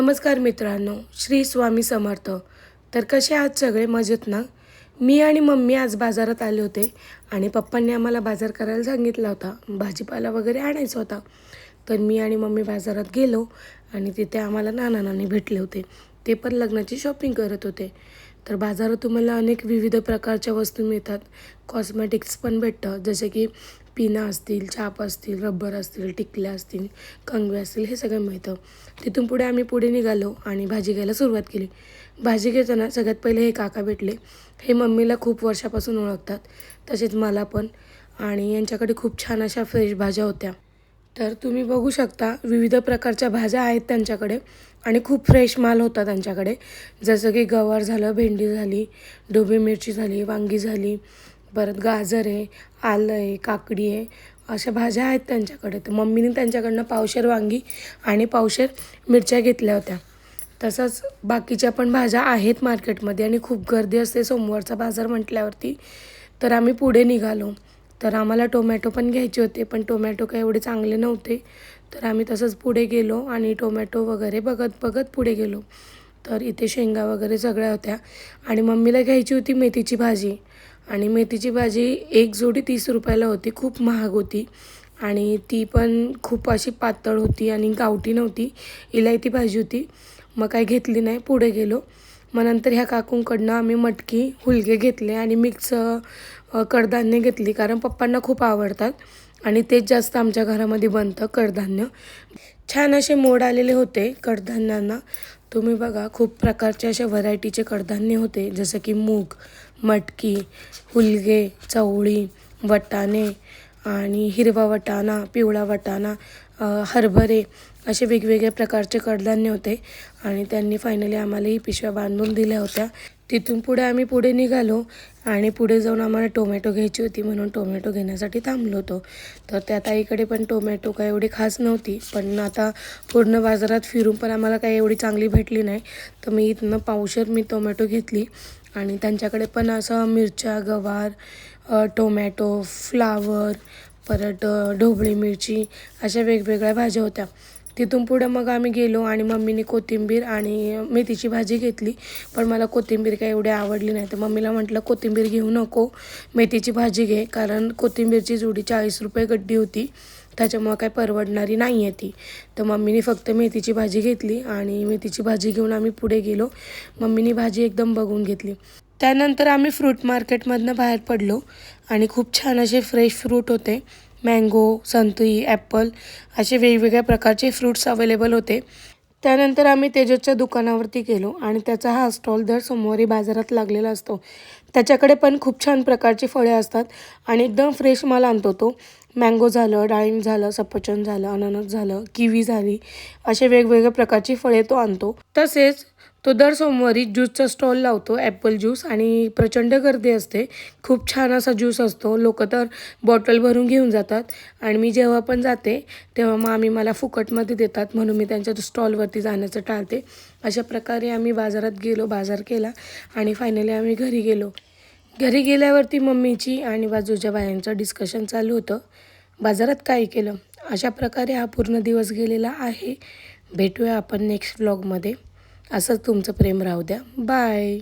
नमस्कार मित्रांनो श्री स्वामी समर्थ. तर कसे आहात सगळे? मजेत ना? मी आणि मम्मी आज बाजारात आले होते आणि पप्पांनी आम्हाला बाजार करायला सांगितला होता. भाजीपाला वगैरे आणायचा होता. तर मी आणि मम्मी बाजारात गेलो आणि तिथे आम्हाला नाना नानी भेटले होते. ते पण लग्नाची शॉपिंग करत होते. तर बाजारात तुम्हाला अनेक विविध प्रकारच्या वस्तू मिळतात. कॉस्मेटिक्स पण भेटतं. जसे की पिना असतील चाप असतील रबर असतील टिकल्या असतील कंगवे असतील हे सगळं मिळतं. तिथून पुढे आम्ही पुढे निघालो आणि भाजी घ्यायला सुरुवात केली. भाजी घेताना सगळ्यात पहिले हे काका भेटले. हे मम्मीला खूप वर्षापासून ओळखतात. तसेच मला पण. आणि यांच्याकडे खूप छान अशा फ्रेश भाज्या होत्या. तर तुम्ही बघू शकता विविध प्रकारच्या भाज्या आहेत त्यांच्याकडे. आणि खूप फ्रेश माल होता त्यांच्याकडे. जसं की गवार झालं भेंडी झाली डोबी मिरची झाली वांगी झाली परत गाजर आहे आलं आहे काकडी आहे अशा भाज्या आहेत त्यांच्याकडे. तर मम्मीने त्यांच्याकडनं पावशेर वांगी आणि पावशेर मिरच्या घेतल्या होत्या. तसंच बाकीच्या पण भाज्या आहेत मार्केटमध्ये आणि खूप गर्दी असते सोमवारचा बाजार म्हटल्यावरती. तर आम्ही पुढे निघालो. तर आम्हाला टोमॅटो पण घ्यायचे होते पण टोमॅटो काही एवढे चांगले नव्हते. तर आम्ही तसंच पुढे गेलो आणि टोमॅटो वगैरे बघत बघत पुढे गेलो. तर इथे शेंगा वगैरे सगळ्या होत्या आणि मम्मीला घ्यायची होती मेथीची भाजी. आणि मेथीची भाजी एक जोडी तीस रुपयाला होती खूप महाग होती. आणि ती पण खूप अशी पातळ होती आणि गावठी नव्हती. इलायती भाजी होती. मग काय घेतली नाही पुढे गेलो. मग नंतर ह्या काकूंकडनं आम्ही मटकी हुलगे घेतले आणि मिक्स कडधान्य घेतली कारण पप्पांना खूप आवडतात. आणि तेच जास्त आमच्या घरामध्ये बनतं कडधान्य. छान असे मोड आलेले होते कडधान्यांना. तुम्ही बघा खूप प्रकारचे असे व्हरायटीचे कडधान्य होते जसं की मूग मटकी हुलगे चवळी वटाणे आणि हिरवा वटाणा पिवळा वटाणा हरभरे असे वेगवेगळ्या प्रकारचे कडधान्य होते आणि त्यांनी फायनली आम्हाला ही पिशव्या बांधून दिल्या होत्या. तिथून पुढे आम्ही पुढे निघालो आणि पुढे जाऊन आम्हाला टोमॅटो घ्यायची होती म्हणून टोमॅटो घेण्यासाठी थांबलो होतो. तर त्या ताईकडे पण टोमॅटो काय एवढी खास नव्हती पण आता पूर्ण बाजारात फिरून पण आम्हाला काही एवढी चांगली भेटली नाही. तर मी इथनं पावशर मी टोमॅटो घेतली आणि त्यांच्याकडे पण असं मिरच्या गवार टोमॅटो फ्लावर परत ढोबळी मिरची अशा वेगवेगळ्या भाज्या होत्या. तिथून पुढं मग आम्ही गेलो आणि मम्मीने कोथिंबीर आणि मेथीची भाजी घेतली. पण मला कोथिंबीर काही एवढी आवडली नाही. तर मम्मीला म्हटलं कोथिंबीर घेऊ नको मेथीची भाजी घे. कारण कोथिंबीरची जोडी चाळीस रुपये गड्डी होती. त्याच्यामुळं काय परवडणारी नाही आहे ती. तर मम्मीने फक्त मेथीची भाजी घेतली आणि मेथीची भाजी घेऊन आम्ही पुढे गेलो. मम्मीने भाजी एकदम बघून घेतली. त्यानंतर आम्ही फ्रूट मार्केटमधनं बाहेर पडलो आणि खूप छान असे फ्रेश फ्रूट होते. मँगो संत्री ॲपल असे वेगवेगळ्या प्रकारचे फ्रूट्स अवेलेबल होते. त्यानंतर आम्ही तेजसच्या दुकानावरती गेलो आणि त्याचा हा स्टॉल दर सोमवारी बाजारात लागलेला असतो. त्याच्याकडे पण खूप छान प्रकारची फळे असतात आणि एकदम फ्रेश माल आणतो तो. मँगो झालं डाळिंब झालं सफरचंद झालं अननस झालं किवी झाली असे वेगवेगळ्या प्रकारची फळे तो आणतो. तसेच तो दर सोमवारी ज्यूसचा स्टॉल लावतो ॲपल ज्यूस आणि प्रचंड गर्दी असते. खूप छान असा ज्यूस असतो. लोक तर बॉटल भरून घेऊन जातात आणि मी जेव्हा पण जाते तेव्हा मग आम्ही मला फुकटमध्ये देतात म्हणून मी त्यांच्या स्टॉलवरती जाण्याचं टाळते. अशा प्रकारे आम्ही बाजारात गेलो बाजार केला आणि फायनली आम्ही घरी गेलो. घरी गेल्यावरती मम्मीची आणि बाजूच्या बायांचं डिस्कशन चालू होतं. बाजारात काय केलं? अशा प्रकारे हा पूर्ण दिवस गेलेला आहे. भेटूया आपण नेक्स्ट व्लॉगमध्ये असंच तुमचं प्रेम राहू द्या. बाय